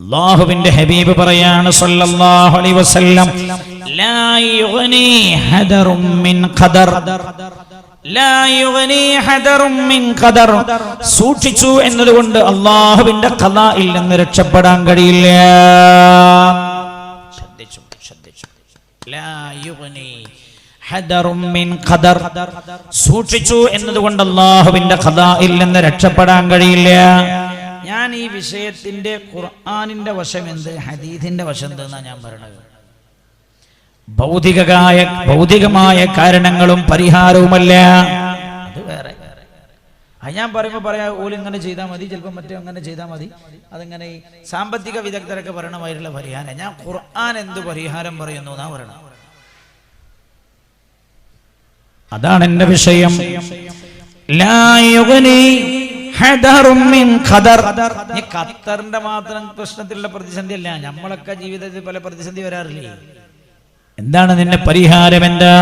അള്ളാഹുവിന്റെ ഹബീബ് പറയാണ് സല്ലല്ലാഹു അലൈഹി വസല്ലം ലാ മിൻ ഖദർ. ലാ മിൻ ഖദർ. സൂക്ഷിച്ചു എന്നതുകൊണ്ട് അള്ളാഹുവിന്റെ കഥ നിന്ന് രക്ഷപ്പെടാൻ കഴിയില്ല. സൂക്ഷിച്ചു എന്നതുകൊണ്ട് അള്ളാഹുവിന്റെ ഖലായിൽ നിന്ന് രക്ഷപ്പെടാൻ കഴിയില്ല. ഞാൻ ഈ വിഷയത്തിന്റെ ഖുർആാനിന്റെ വശം എന്ത് ഹദീദിന്റെ വശം എന്തെന്നാണ് ഞാൻ പറയണത്? ഭൗതികമായ ഭൗതികമായ കാരണങ്ങളും പരിഹാരവുമല്ല. അത് വേറെ. അത് ഞാൻ പറയുമ്പോൾ പറയാ ഓൽ ഇങ്ങനെ ചെയ്താൽ മതി ചിലപ്പോൾ മറ്റേ അങ്ങനെ ചെയ്താൽ മതി. അതിങ്ങനെ സാമ്പത്തിക വിദഗ്ധരൊക്കെ പറയണമായിട്ടുള്ള പരിഹാരം. ഞാൻ ഖുർആൻ എന്ത് പരിഹാരം പറയുന്നു എന്നാ പറയണം അതാണ് എന്റെ വിഷയം. ഈ ഖത്തറിന്റെ മാത്രം പ്രശ്നത്തിലുള്ള പ്രതിസന്ധി അല്ല നമ്മളൊക്കെ ജീവിതത്തിൽ പല പ്രതിസന്ധി വരാറില്ലേ എന്താണ് നിന്റെ പരിഹാരം എന്താ.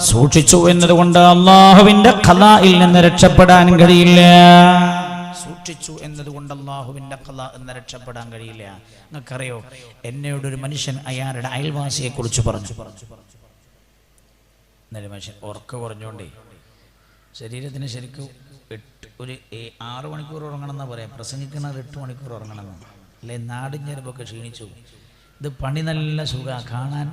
സൂക്ഷിച്ചു എന്നതുകൊണ്ട് അള്ളാഹുവിന്റെ കഥയിൽ നിന്ന് രക്ഷപ്പെടാൻ കഴിയില്ല സൂക്ഷിച്ചു എന്നതുകൊണ്ട് അള്ളാഹുവിന്റെ കഥ എന്ന് രക്ഷപ്പെടാൻ കഴിയില്ല. നിങ്ങൾക്കറിയോ? എന്നോട് ഒരു മനുഷ്യൻ അയാളുടെ അയൽവാസിയെ കുറിച്ച് പറഞ്ഞു. എന്നൊരു മനുഷ്യൻ ഉറക്ക കുറഞ്ഞുകൊണ്ടേ ശരീരത്തിന് ശരിക്കും എട്ട് ഒരു ആറു മണിക്കൂർ ഉറങ്ങണം എന്നാ പറയാം. പ്രസംഗിക്കുന്നത് എട്ട് മണിക്കൂർ ഉറങ്ങണം അല്ലെ നാടിഞ്ഞരമ്പൊക്കെ ക്ഷീണിച്ചു. ഇത് പണി നല്ല സുഖ കാണാൻ.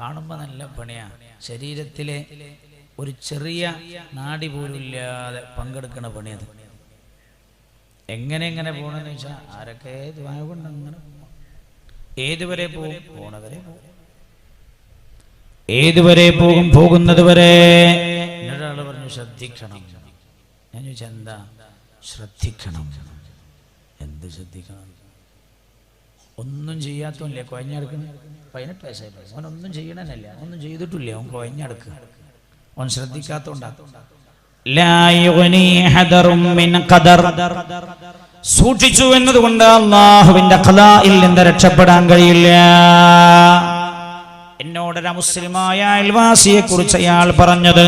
കാണുമ്പോൾ നല്ല പണിയാ. ശരീരത്തിലെ ഒരു ചെറിയ നാടി പോലും ഇല്ലാതെ പങ്കെടുക്കുന്ന പണിയത് എങ്ങനെ എങ്ങനെ പോകണമെന്ന് വെച്ചാൽ ആരൊക്കെ ദ്വായ കൊണ്ട് അങ്ങനെ. ഏതുവരെ പോകും? പോണവരെ പോകും. ഏതുവരെ പോകും? പോകുന്നത് വരെ. ഒരാൾ പറഞ്ഞു ശ്രദ്ധിക്കണം. ഞാൻ ചോദിച്ചാൽ എന്താ? ശ്രദ്ധിക്കണം. എന്ത് ശ്രദ്ധിക്കണം? ഒന്നും ചെയ്യാത്തല്ലേ കൊയഞ്ഞെടുക്കണം പതിനെട്ട് വയസ്സായി അവൻ ഒന്നും ചെയ്യണനല്ല ഒന്നും ചെയ്തിട്ടില്ല? അവൻ കൊയഞ്ഞെടുക്കുക അവൻ ശ്രദ്ധിക്കാത്തോണ്ടാക്കും സൂക്ഷിച്ചു എന്നതുകൊണ്ട് അള്ളാഹുവിന്റെ ഖലായിൽ നിന്ന് രക്ഷപ്പെടാൻ കഴിയില്ല. എന്നോടൊരു മുസ്ലിമായ അയൽവാസിയെ കുറിച്ച് അയാൾ പറഞ്ഞത്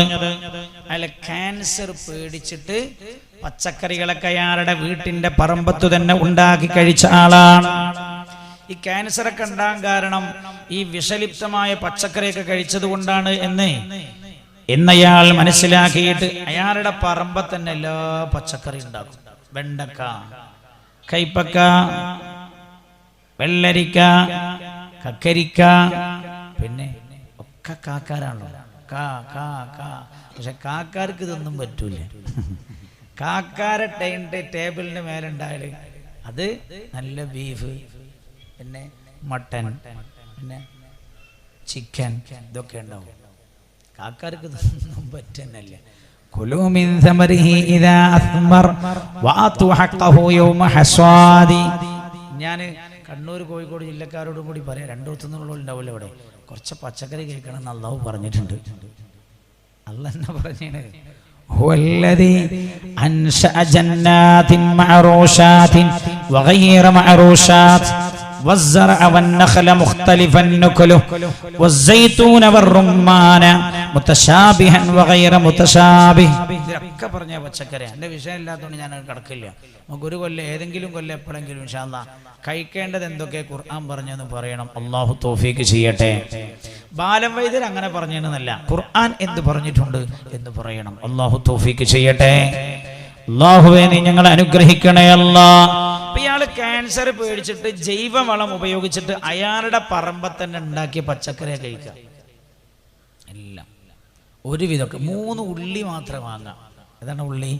അയാൾ ക്യാൻസർ പേടിച്ചിട്ട് പച്ചക്കറികളൊക്കെ അയാളുടെ വീട്ടിന്റെ പറമ്പത്ത് തന്നെ ഉണ്ടാക്കി കഴിച്ച ആളാണ്. ഈ ക്യാൻസറൊക്കെ ഉണ്ടാകാൻ കാരണം ഈ വിഷലിപ്തമായ പച്ചക്കറിയൊക്കെ കഴിച്ചത് കൊണ്ടാണ് എന്ന് എന്നയാൾ മനസ്സിലാക്കിയിട്ട് അയാളുടെ പറമ്പ തന്നെ എല്ലാ പച്ചക്കറി ഉണ്ടാക്കും. വെണ്ടക്ക കൈപ്പക്ക വെള്ളരിക്ക കക്കരിക്ക പിന്നെ ഒക്കെ കാക്കാരാണല്ലോ. കാ കാ കാ. പക്ഷെ കാക്കാർക്ക് ഇതൊന്നും പറ്റൂല. കാക്കാരെ ടൈന്റെ ടേബിളിന് മേലുണ്ടായാൽ അത് നല്ല ബീഫ് പിന്നെ മട്ടൻ പിന്നെ ചിക്കൻ ഇതൊക്കെ ഉണ്ടാവും. കാക്കാർക്ക് ഇതൊന്നും പറ്റുന്നില്ല كلوا من ثمره إذا أثمر وآتوا حقه يوم حصاده ഞാൻ കണ്ണൂർ കോഴിക്കോട് ജില്ലക്കാരോടും കൂടി പറയാം രണ്ടോത്തുനിന്നുള്ള ഉണ്ടാവില്ല ഇവിടെ കുറച്ച് പച്ചക്കറി കഴിക്കണം എന്ന് അള്ളാഹു പറഞ്ഞിട്ടുണ്ട് അല്ല എന്നാ പറഞ്ഞാണ് هو الذي أنشأ جنات معروشات وغير معروشات والزرع والنخل مختلفا نكله والزيتون والرمان متشابها وغير متشابه ഇതൊക്കെ പറഞ്ഞ പച്ചക്കറി എൻ്റെ വിഷയം ഇല്ലാത്തതുകൊണ്ട് ഞാൻ അത് കിടക്കില്ല നമുക്ക് ഒരു കൊല്ലം ഏതെങ്കിലും കൊല്ലം എപ്പോഴെങ്കിലും ഇൻഷാല്ല കഴിക്കേണ്ടത് എന്തൊക്കെ ഖുർആൻ പറഞ്ഞെന്ന് പറയണം അള്ളാഹു തോഫീക്ക് ചെയ്യട്ടെ ബാലം വൈദ്യർ അങ്ങനെ പറഞ്ഞെന്നല്ല ഖുർആൻ എന്ത് പറഞ്ഞിട്ടുണ്ട് എന്ന് പറയണം അള്ളാഹു തോഫീക്ക് ചെയ്യട്ടെ അള്ളാഹുവെ നീ ഞങ്ങളെ അനുഗ്രഹിക്കണേ അല്ലാ അപ്പൊ ഇയാള് ക്യാൻസർ പേടിച്ചിട്ട് ജൈവവളം ഉപയോഗിച്ചിട്ട് അയാളുടെ പറമ്പത്ത് തന്നെ ഉണ്ടാക്കിയ പച്ചക്കറിയെ കഴിക്കാം എല്ലാം. ഒരുവിധമൊക്കെ. മൂന്ന് ഉള്ളി മാത്രം വാങ്ങാം. ഏതാണ് ഉള്ളി?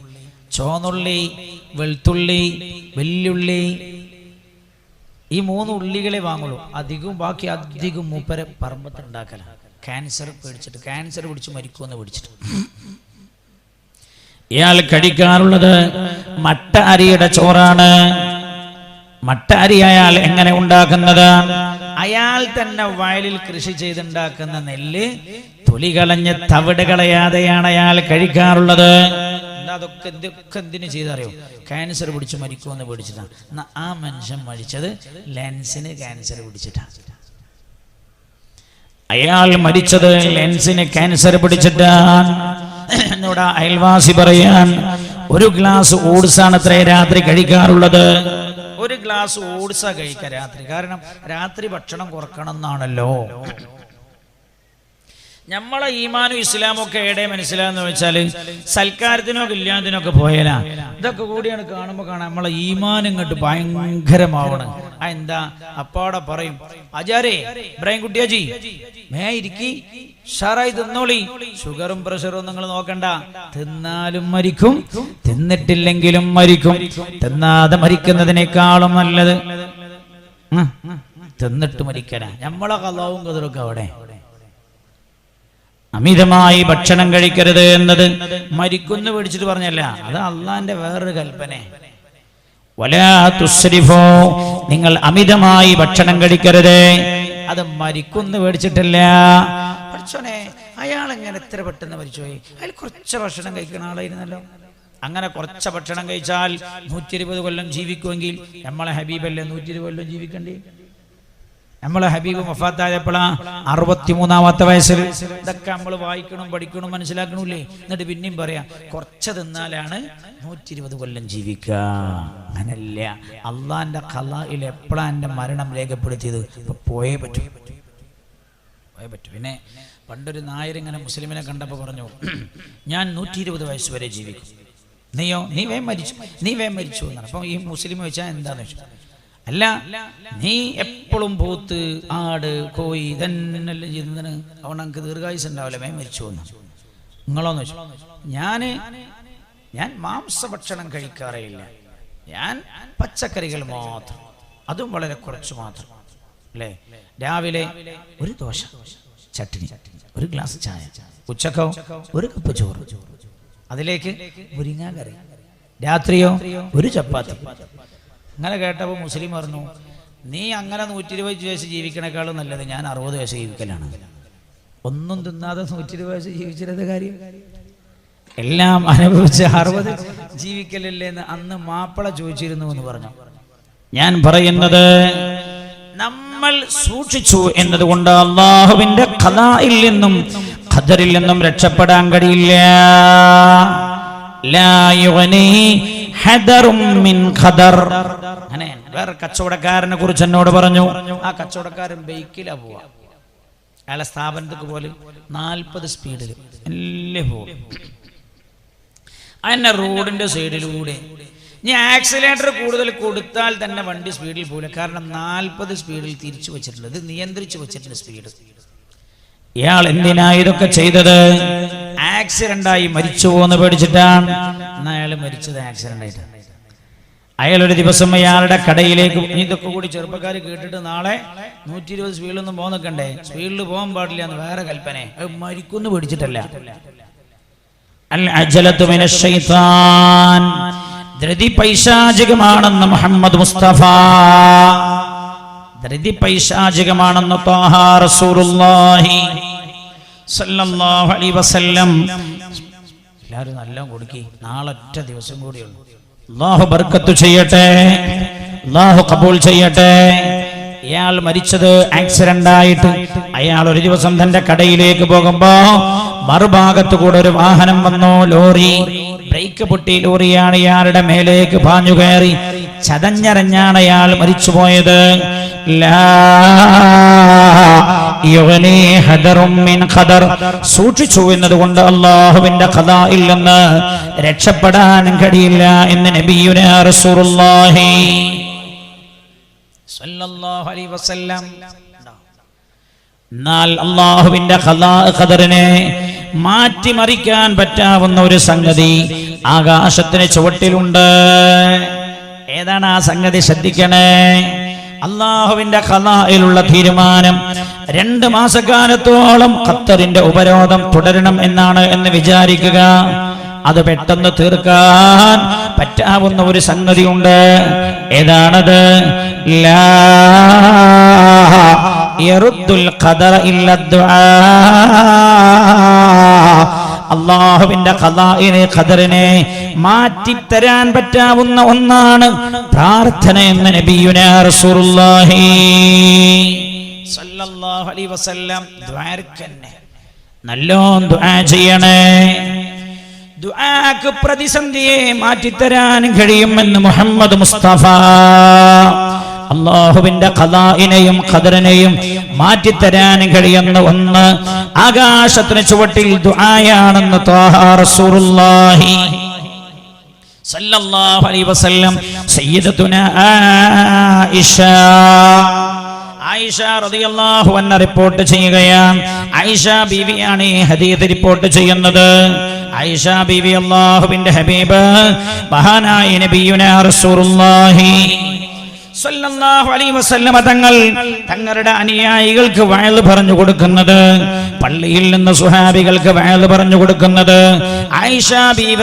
ചോന്നുള്ളി വെളുത്തുള്ളി വെല്ലുള്ളി. ഈ മൂന്ന് ഉള്ളികളെ വാങ്ങുള്ളൂ. അധികവും ബാക്കി അധികം മൂപ്പരെ പറമ്പത്ത് ഉണ്ടാക്കല. ക്യാൻസർ പേടിച്ചിട്ട് ക്യാൻസർ പിടിച്ച് മരിക്കുമെന്ന് പിടിച്ചിട്ട്. ഇയാൾ കഴിക്കാറുള്ളത് മട്ട അരിയുടെ ചോറാണ്. മട്ട അരി അയാൾ എങ്ങനെ ഉണ്ടാക്കുന്നത്? അയാൾ തന്നെ വയലിൽ കൃഷി ചെയ്തുണ്ടാക്കുന്ന നെല്ല് തൊലി കളഞ്ഞ് തവിട് കളയാതെയാണ് അയാൾ കഴിക്കാറുള്ളത്. അതൊക്കെ എന്തൊക്കെ എന്തിനു ചെയ്തറിയോ? ക്യാൻസർ പിടിച്ച് മരിക്കുമെന്ന് പേടിച്ചിട്ടാണ് ആ മനുഷ്യൻ മരിച്ചത് ലെൻസിന് ക്യാൻസർ പിടിച്ചിട്ടാണ് അയാൾ മരിച്ചത് ലെൻസിന് ക്യാൻസർ പിടിച്ചിട്ടാണ് എന്നോട് അയൽവാസി പറയാൻ ഒരു ഗ്ലാസ് ഓട്സാണ് അത്രേ രാത്രി കഴിക്കാറുള്ളത്. ഒരു ഗ്ലാസ് ഓട്സ കഴിക്കുക രാത്രി. കാരണം രാത്രി ഭക്ഷണം കുറക്കണം എന്നാണല്ലോ നമ്മളെ ഈമാനും ഇസ്ലാമും ഒക്കെ എവിടെ മനസ്സിലാന്ന് വെച്ചാൽ സൽക്കാരത്തിനോ കല്യാണത്തിനോ ഒക്കെ പോയാലാ. ഇതൊക്കെ കൂടിയാണ് കാണുമ്പോൾ കാണാം നമ്മളെ ഈമാൻ ഇങ്ങോട്ട് ഭയങ്കരമാവണം. ആ എന്താ? അപ്പാടെ പറയും ആചാരേ ഇബ്രാഹിം കുട്ടിയാജി മേ ഇരിക്കി ഷാറായി തിന്നോളി. ഷുഗറും പ്രഷറും നിങ്ങൾ നോക്കണ്ട. തിന്നാലും മരിക്കും തിന്നിട്ടില്ലെങ്കിലും മരിക്കും. തിന്നാതെ മരിക്കുന്നതിനേക്കാളും നല്ലത്. തിന്നിട്ട് മരിക്കലാ. നമ്മളെ കലാവും കതിരൊക്കെ അവിടെ. അമിതമായി ഭക്ഷണം കഴിക്കരുത് എന്നത് മരിക്കുന്നു പേടിച്ചിട്ട് പറഞ്ഞല്ല. അത് അള്ളാന്റെ വേറൊരു കൽപ്പന വലാ തുസ്രിഫോ നിങ്ങൾ അമിതമായി ഭക്ഷണം കഴിക്കരുത്. അത് മരിക്കുന്നു പേടിച്ചിട്ടില്ല. പഠിച്ചോനെ അയാൾ എങ്ങനെ എത്ര പെട്ടെന്ന് മരിച്ചുപോയി അയാൾ കുറച്ച് ഭക്ഷണം കഴിക്കുന്ന ആളായിരുന്നല്ലോ. അങ്ങനെ കുറച്ച് ഭക്ഷണം കഴിച്ചാൽ നൂറ്റി ഇരുപത് കൊല്ലം ജീവിക്കുമെങ്കിൽ നമ്മളെ ഹബീബല്ലേ നൂറ്റി ഇരുപത് കൊല്ലം ജീവിക്കണ്ടേ? നമ്മളെ ഹബീബ് മഫാത്തായപ്പോഴാ അറുപത്തിമൂന്നാമത്തെ വയസ്സിൽ. ഇതൊക്കെ നമ്മൾ വായിക്കണം പഠിക്കണം മനസ്സിലാക്കണമില്ലേ? എന്നിട്ട് പിന്നെയും പറയാം കുറച്ച് തിന്നാലാണ് നൂറ്റി ഇരുപത് കൊല്ലം ജീവിക്കുക. അങ്ങനല്ല. അള്ളാന്റെ കലയിൽ എപ്പോഴാ എന്റെ മരണം രേഖപ്പെടുത്തിയത്? പോയേ പറ്റൂ. പോയേ പറ്റൂ. പിന്നെ പണ്ടൊരു നായരിങ്ങനെ മുസ്ലിമിനെ കണ്ടപ്പോൾ പറഞ്ഞു ഞാൻ നൂറ്റി ഇരുപത് വയസ്സ് വരെ ജീവിക്കും. നീയോ? നീ വേം മരിച്ചു. നീ വേം മരിച്ചു എന്നാണ് അപ്പം ഈ മുസ്ലിം വെച്ചാൽ എന്താണെന്ന് വെച്ചു അല്ല നീ എപ്പോഴും പോത്ത് ആട് കോയി തന്നെ ചെയ്യുന്നതിന് അവൻ അങ്ങക്ക് ദീർഘായുസ് ഉണ്ടാവില്ല മേ മരിച്ചു വന്നു നിങ്ങളോന്ന് വെച്ചു. ഞാൻ ഞാൻ മാംസഭക്ഷണം കഴിക്കാറേയില്ല. ഞാൻ പച്ചക്കറികൾ മാത്രം. അതും വളരെ കുറച്ച് മാത്രം. അല്ലേ? രാവിലെ ഒരു ദോശ ചട്ടിനി ഒരു ഗ്ലാസ് ചായ ഉച്ചക്കോ ഒരു കപ്പ് ചോറ്. അതിലേക്ക് മുരിങ്ങാ കറി. രാത്രിയോ ഒരു ചപ്പാത്തി. അങ്ങനെ കേട്ടപ്പോൾ മുസ്ലിം പറഞ്ഞു നീ അങ്ങനെ നൂറ്റി ഇരുപത് വയസ്സ് ജീവിക്കണേക്കാളും നല്ലത് ഞാൻ അറുപത് വയസ്സ് ജീവിക്കലാണ്. ഒന്നും തിന്നാതെ നൂറ്റി ഇരുപത് വയസ്സ് ജീവിച്ചിരുന്ന കാര്യം? എല്ലാം അനുഭവിച്ച് അറുപത് ജീവിക്കലല്ലേ എന്ന് അന്ന് മാപ്പിള ചോദിച്ചിരുന്നു എന്ന് പറഞ്ഞു. ഞാൻ പറയുന്നത് നമ്മൾ സൂക്ഷിച്ചു എന്നതുകൊണ്ട് അള്ളാഹുവിന്റെ കഥയിൽ നിന്നും ഖദറിൽ നിന്നും രക്ഷപ്പെടാൻ കഴിയില്ല. മിൻ ഖദർ. വേറെ കച്ചവടക്കാരനെ കുറിച്ച് എന്നോട് പറഞ്ഞു. ആ കച്ചവടക്കാരൻ ബൈക്കിലാ പോവാ. അയാളെ സ്ഥാപനത്തിക്ക് പോലെ നാൽപ്പത് സ്പീഡിൽ എല്ലേ പോകും അതിനെ റോഡിന്റെ സൈഡിലൂടെ. ഇനി ആക്സിലേറ്റർ കൂടുതൽ കൊടുത്താൽ തന്നെ വണ്ടി സ്പീഡിൽ പോകില്ല കാരണം നാൽപ്പത് സ്പീഡിൽ തിരിച്ചു വെച്ചിട്ടുള്ളത് ഇത് നിയന്ത്രിച്ചു വെച്ചിട്ടുണ്ട് സ്പീഡ്. ഇയാൾ എന്തിനാ ഇതൊക്കെ ചെയ്തത്? ആക്സിഡന്റ് ആയി മരിച്ചു പോന്ന് പേടിച്ചിട്ടാണ്. അയാൾ മരിച്ചത് ആക്സിഡന്റ് ആയിട്ടാണ് അയാൾ ഒരു ദിവസം അയാളുടെ കടയിലേക്ക് ഇതൊക്കെ കൂടി ചെറുപ്പക്കാർ കേട്ടിട്ട് നാളെ നൂറ്റി ഇരുപത് സ്പീഡിലൊന്നും പോകാൻ നിൽക്കണ്ടേ സ്പീഡിൽ പോകാൻ പാടില്ല എന്ന് വേറെ കൽപ്പന അത് മരിക്കുന്നു പേടിച്ചിട്ടല്ല. ധൃതി പൈശാചികമാണെന്ന് മുഹമ്മദ് മുസ്തഫ. ധൃതി പൈശാചികമാണെന്ന് ത്വാഹ റസൂലുള്ളാഹി. സല്ലല്ലാഹു അലൈഹി വസല്ലം. എല്ലാവരും നല്ല കൊടുക്കി. നാളൊറ്റ ദിവസം കൂടിയുള്ളൂ അല്ലാഹു ബർക്കത്ത് ചെയ്യട്ടെ. അല്ലാഹു കബൂൽ ചെയ്യട്ടെ. ഇയാൾ മരിച്ചത് ആക്സിഡന്റ് ആയിട്ട്. അയാൾ ഒരു ദിവസം തന്റെ കടയിലേക്ക് പോകുമ്പോ മറുഭാഗത്ത് കൂടെ ഒരു വാഹനം വന്നു ലോറി. ബ്രേക്ക് പൊട്ടി ലോറിയാണ് ഇയാളുടെ മേലേക്ക് പാഞ്ഞു കയറി. ചതഞ്ഞരഞ്ഞാണ് അയാൾ മരിച്ചുപോയത്. സൂക്ഷിച്ചു എന്നതുകൊണ്ട് അള്ളാഹുവിന്റെ കഥ ഇല്ലെന്ന് രക്ഷപ്പെടാനും കഴിയില്ല എന്ന് നബിയുന അലൈഹി വസല്ലം. എന്നാൽ അള്ളാഹുവിന്റെ ഖദറിനെ മാറ്റിമറിക്കാൻ പറ്റാവുന്ന ഒരു സംഗതി ആകാശത്തിന് ചുവട്ടിലുണ്ട്. ഏതാണ് ആ സംഗതി ശ്രദ്ധിക്കണേ? അള്ളാഹുവിന്റെ ഖലായിലുള്ള തീരുമാനം രണ്ട് മാസക്കാലത്തോളം ഖത്തറിന്റെ ഉപരോധം തുടരണം എന്നാണ് എന്ന് വിചാരിക്കുക. അത് പെട്ടെന്ന് തീർക്കാൻ പറ്റാവുന്ന ഒരു സംഗതിയുണ്ട്. ഏതാണത്? ലാ അള്ളാഹുവിന്റെ കഥായിനെ ഖദറിനെ മാറ്റിത്തരാൻ പറ്റാവുന്ന ഒന്നാണ് പ്രാർത്ഥന എന്ന നബിയുനാ റസൂലുള്ളാഹി സല്ലല്ലാഹു അലൈഹി വസല്ലം ദ്വാരക്കന്നെ. നല്ലോം ദുആ ചെയ്യണേ. ദുആക്ക് പ്രതിസന്ധിയെ മാറ്റിത്തരാൻ കഴിയുമെന്ന് മുഹമ്മദ് മുസ്തഫ അള്ളാഹുവിന്റെ ഖദാഇനെയും ഖദറിനെയും മാറ്റിത്തരാൻ കഴിയുന്ന ഒന്ന് ആകാശത്തിന് ചുവട്ടിൽ ദുആയാണെന്ന് ത്വാഹ റസൂലുള്ളാഹി സല്ലല്ലാഹു അലൈഹി വസല്ലം സയ്യിദത്തുന ആയിഷ. ആയിഷ റളിയല്ലാഹു അൻഹ റിപ്പോർട്ട് ചെയ്യുകയാണ്. ആയിഷ ബീവിയാണ് ഈ ഹദീസ് റിപ്പോർട്ട് ചെയ്യുന്നത്. ആയിഷ ബീവി അള്ളാഹുവിന്റെ ഹബീബ് മഹാനായ നബിയുനാ റസൂലുള്ളാഹി. തങ്ങൾ തങ്ങളുടെ അനുയായികൾക്ക് വയൽ പറഞ്ഞു കൊടുക്കുന്നത് പള്ളിയിൽ നിന്ന് സുഹാബികൾക്ക് വയൽ പറഞ്ഞു കൊടുക്കുന്നത്. ആയിഷ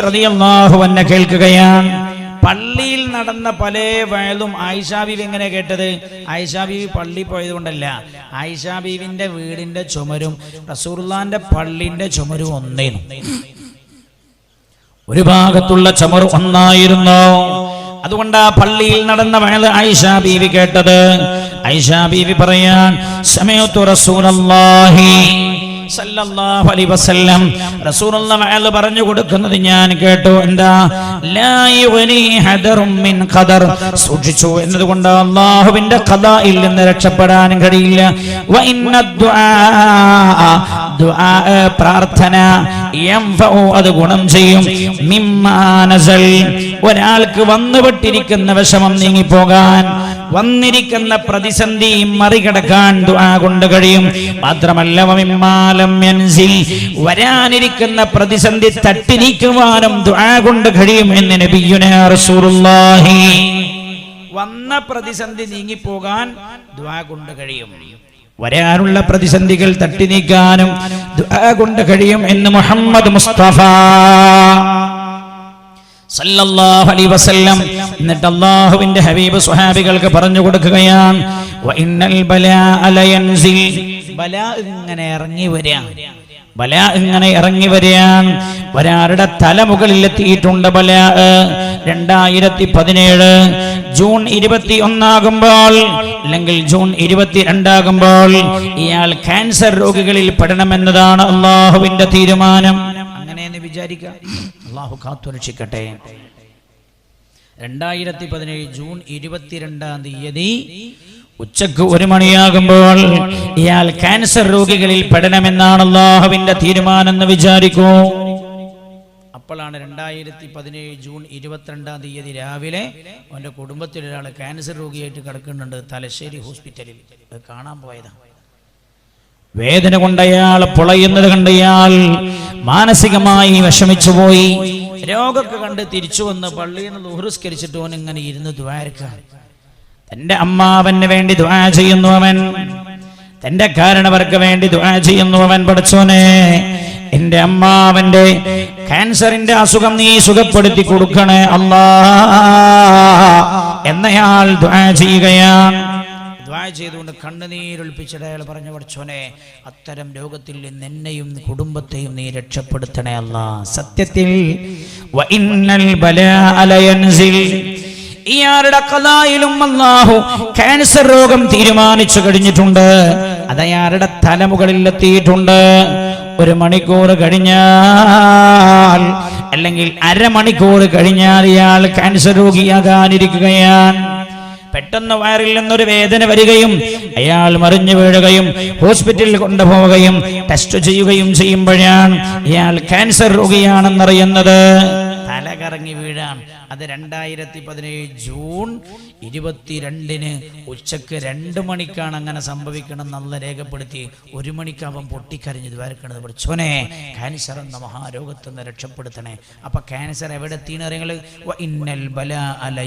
റളിയല്ലാഹു അൻഹ കേൾക്കുകയാണ്. പള്ളിയിൽ നടന്ന പല വയലും ആയിഷാ ബീവി എങ്ങനെ കേട്ടത്? ആയിഷാ ബീവി പള്ളി പോയത് കൊണ്ടല്ല ആയിഷാ ബീവിന്റെ വീടിന്റെ ചുമരും റസൂർലാന്റെ പള്ളിന്റെ ചുമരും ഒന്നേനു. ഒരു ഭാഗത്തുള്ള ചുമർ ഒന്നായിരുന്നു. അതുകൊണ്ട് ആ പള്ളിയിൽ നടന്ന വേള ഐഷ ബീവി കേട്ടത്. ഐഷ ബീവി പറയാൻ സമയത്തു റസൂലല്ലാഹി സല്ലല്ലാഹു അലൈഹി വസല്ലം. റസൂലുള്ളാഹി പറഞ്ഞു കൊടുക്കുന്നത് ഞാൻ കേട്ടു. എന്താ? ലാ മിൻ ഖദർ. സൂക്ഷിച്ചു എന്നതുകൊണ്ട് അല്ലാഹുവിന്റെ ഖദായിൽ നിന്ന് രക്ഷപ്പെടാൻ കഴിയില്ല. വ ദുആ ദുആ പ്രാർത്ഥന അത് ഗുണം ചെയ്യും. മിമ്മാ നസൽ. ഒരാൾക്ക് വന്നുപെട്ടിരിക്കുന്ന വിഷമം നീങ്ങിപ്പോകാൻ വന്നിരിക്കുന്ന പ്രതിസന്ധി മറികടക്കാൻ ദുആ കൊണ്ട് കഴിയും. മാത്രമല്ല യൻസിൽ വരാനിരിക്കുന്ന പ്രതിസന്ധി തട്ടിരിക്കുവാനും ദുആ കൊണ്ട് കഴിയും എന്ന് നബിയുനാ റസൂലുള്ളാഹി. വന്ന പ്രതിസന്ധി നീങ്ങിപ്പോകാൻ ദുആ കൊണ്ട് കഴിയും. വരാനുള്ള പ്രതിസന്ധികൾ തട്ടി നീക്കാനും കൊണ്ട് കഴിയും എന്ന് മുഹമ്മദ് മുസ്തഫ. സല്ലല്ലാഹു അലൈഹി വസല്ലം. എന്നിട്ട് അല്ലാഹുവിന്റെ ഹബീബ് സ്വഹാബികൾക്ക് പറഞ്ഞു കൊടുക്കുകയാണ്. വ ഇന്നൽ ബലാഅ ലയൻസിൽ ബലാ ഇങ്ങനെ ഇറങ്ങി വരിക ബല ഇങ്ങനെ ഇറങ്ങി വരികയാണ് ഒരാളുടെ തലമുകളിൽ എത്തിയിട്ടുണ്ട് ബല. രണ്ടായിരത്തി പതിനേഴ് ജൂൺ ഇരുപത്തി ഒന്നാകുമ്പോൾ അല്ലെങ്കിൽ ജൂൺ ഇരുപത്തി രണ്ടാകുമ്പോൾ ഇയാൾ ക്യാൻസർ രോഗികളിൽ പെടണമെന്നതാണ് അള്ളാഹുവിന്റെ തീരുമാനം. അങ്ങനെയെന്ന് വിചാരിക്കാം. അള്ളാഹു കാത്തുരക്ഷിക്കട്ടെ. രണ്ടായിരത്തി പതിനേഴ് ജൂൺ ഇരുപത്തിരണ്ടാം തീയതി ഉച്ചയ്ക്ക് ഒരു മണിയാകുമ്പോൾ ഇയാൾ ക്യാൻസർ രോഗികളിൽ പെടണമെന്നാണ് അള്ളാഹുവിന്റെ തീരുമാനം എന്ന് വിചാരിക്കൂ. അപ്പോഴാണ് രണ്ടായിരത്തി പതിനേഴ് ജൂൺ ഇരുപത്തിരണ്ടാം തീയതി രാവിലെ അവന്റെ കുടുംബത്തിൽ ഒരാൾ ക്യാൻസർ രോഗിയായിട്ട് കിടക്കുന്നുണ്ട് തലശ്ശേരി ഹോസ്പിറ്റലിൽ. കാണാൻ പോയതാണ് വേദന കൊണ്ടയാൾ പൊളയുന്നത് കണ്ട് മാനസികമായി വിഷമിച്ചുപോയി രോഗമൊക്കെ കണ്ട് തിരിച്ചു വന്ന് പള്ളിയിൽ നിന്ന് ദുഹൃസ്കരിച്ചിട്ട് അവൻ ഇങ്ങനെ ഇരുന്ന് ദ്വാരക്കാണ് തന്റെ അമ്മാവന് വേണ്ടി ദ്വാ ചെയ്യുന്നു അവൻ. തന്റെ കാരണവർക്ക് വേണ്ടി ദ്വാ ചെയ്യുന്നു അവൻ പഠിച്ചോനെ. എന്റെ അമ്മാവന്റെ ക്യാൻസറിന്റെ അസുഖം നീ സുഖപ്പെടുത്തി കൊടുക്കണേ അല്ലാ എന്നയാൾ ദ്വാ ചെയ്യുകയാണ്. ചെയ്തുകൊണ്ട് കണ്ണുനീരൊളിപ്പിച്ചിട്ട് അയാൾ പറഞ്ഞു പഠിച്ചോനെ അത്തരം രോഗത്തിൽ നിന്ന് എന്നെയും കുടുംബത്തെയും നീ രക്ഷപ്പെടുത്തണേ അല്ല. സത്യത്തിൽ ഇയാളുടെ കലായിലും അല്ലാഹു ക്യാൻസർ രോഗം തീരുമാനിച്ചു കഴിഞ്ഞിട്ടുണ്ട്. അയാളുടെ തലമുകളിൽ എത്തിയിട്ടുണ്ട്. ഒരു മണിക്കൂർ കഴിഞ്ഞാൽ അല്ലെങ്കിൽ അരമണിക്കൂർ കഴിഞ്ഞാൽ ഇയാൾ ക്യാൻസർ രോഗിയാകാനിരിക്കുകയാണ്. പെട്ടെന്ന് വയറിൽ നിന്നൊരു വേദന വരികയും അയാൾ മറിഞ്ഞു വീഴുകയും ഹോസ്പിറ്റലിൽ കൊണ്ടുപോവുകയും ടെസ്റ്റ് ചെയ്യുകയും ചെയ്യുമ്പോഴാണ് ഇയാൾ ക്യാൻസർ രോഗിയാണെന്നറിയുന്നത്. തല കറങ്ങി വീഴാൻ അത് രണ്ടായിരത്തി പതിനേഴ് ജൂൺ ഇരുപത്തിരണ്ടിന് ഉച്ചയ്ക്ക് രണ്ട് മണിക്കാണ് അങ്ങനെ സംഭവിക്കണം എന്നുള്ള രേഖപ്പെടുത്തി. ഒരു മണിക്കാവും പൊട്ടിക്കരഞ്ഞ് പൊട്ടിക്കരഞ്ഞത് വരക്കണത് പഠിച്ചോനെ ക്യാൻസർ എന്ന മഹാരോഗത്തിൽ നിന്ന് രക്ഷപ്പെടുത്തണേ. അപ്പൊ ക്യാൻസർ എവിടെ തീനറിയങ്ങൾ ഇന്നൽ ബല അല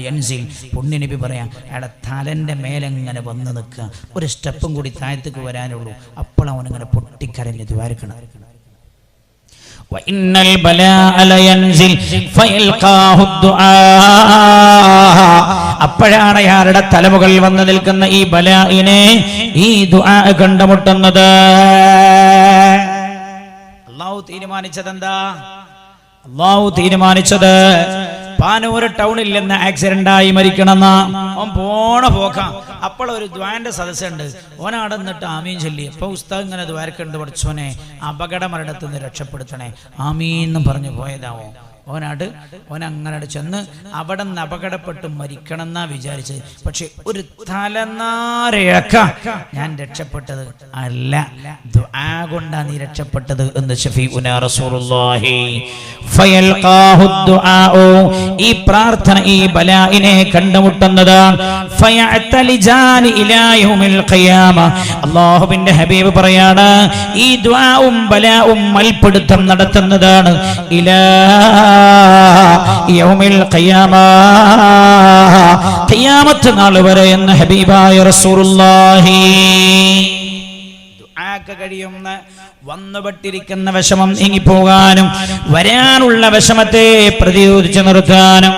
പറയാം അയാളെ തലന്റെ മേലെങ്ങനെ വന്ന് നിൽക്കുക ഒരു സ്റ്റെപ്പും കൂടി താഴത്തേക്ക് വരാനുള്ളൂ അപ്പോൾ അവനിങ്ങനെ പൊട്ടിക്കരഞ്ഞ് വരക്കണം وإن البلاء لينزل فيلقاه الدعاء അപ്പോഴാണ് അയാളുടെ തലമുകളിൽ വന്ന് നിൽക്കുന്ന ഈ ബലായിനെ ഈ ദുആ കണ്ടുമുട്ടുന്നത് അള്ളാഹു അള്ളാഹു തീരുമാനിച്ചത് എന്താ അള്ളാഹു തീരുമാനിച്ചത് പാനൂര് ടൗണിൽ നിന്ന് ആക്സിഡന്റ് ആയി മരിക്കണമെന്ന ഓൻ പോണ പോക്കാം അപ്പോൾ ഒരു ദ്വാന്റെ സദസ്സുണ്ട് ഓനടന്നിട്ട് ആമീൻ ചൊല്ലി. അപ്പൊ ഉസ്താദ് ഇങ്ങനെ ദ്വാരക്കുണ്ട് പഠിച്ചോനെ അപകട മരണത്തിൽ നിന്ന് രക്ഷപ്പെടുത്തണേ. ആമീൻ എന്ന് പറഞ്ഞു പോയതാവോ. ഓനാട് ഓൻ അങ്ങനെ ചെന്ന് അവിടെ നിന്ന് അപകടപ്പെട്ട് മരിക്കണം എന്നാ വിചാരിച്ചത്. പക്ഷെ ഒരു തലനാരയക്ക ഞാൻ രക്ഷപ്പെട്ടത് അല്ല. ദുആ കൊണ്ടാ നീ രക്ഷപ്പെട്ടത് എന്ന് ഷഫീഉന റസൂലുള്ളാഹി. ദുആഉ. ഈ പ്രാർത്ഥന ഈ ബലായിനെ കണ്ടുമുട്ടുന്നത്. അള്ളാഹുവിന്റെ ഖിയാമ. ഹബീബ് പറയാണ് ഈ ദ്വാവും ബലാവും മൽപ്പിടുത്തം നടത്തുന്നതാണ്. ഇലാ യൗമിൽ ഖിയാമ. ഖിയാമത്ത് നാൾ വരെ എന്ന് ഹബീബായ റസൂലുള്ളാഹി കഴിയുന്ന വന്നുപെട്ടിരിക്കുന്ന വിഷമം നീങ്ങിപ്പോകാനും വരാനുള്ള വിഷമത്തെ പ്രതിരോധിച്ചു നിർത്താനും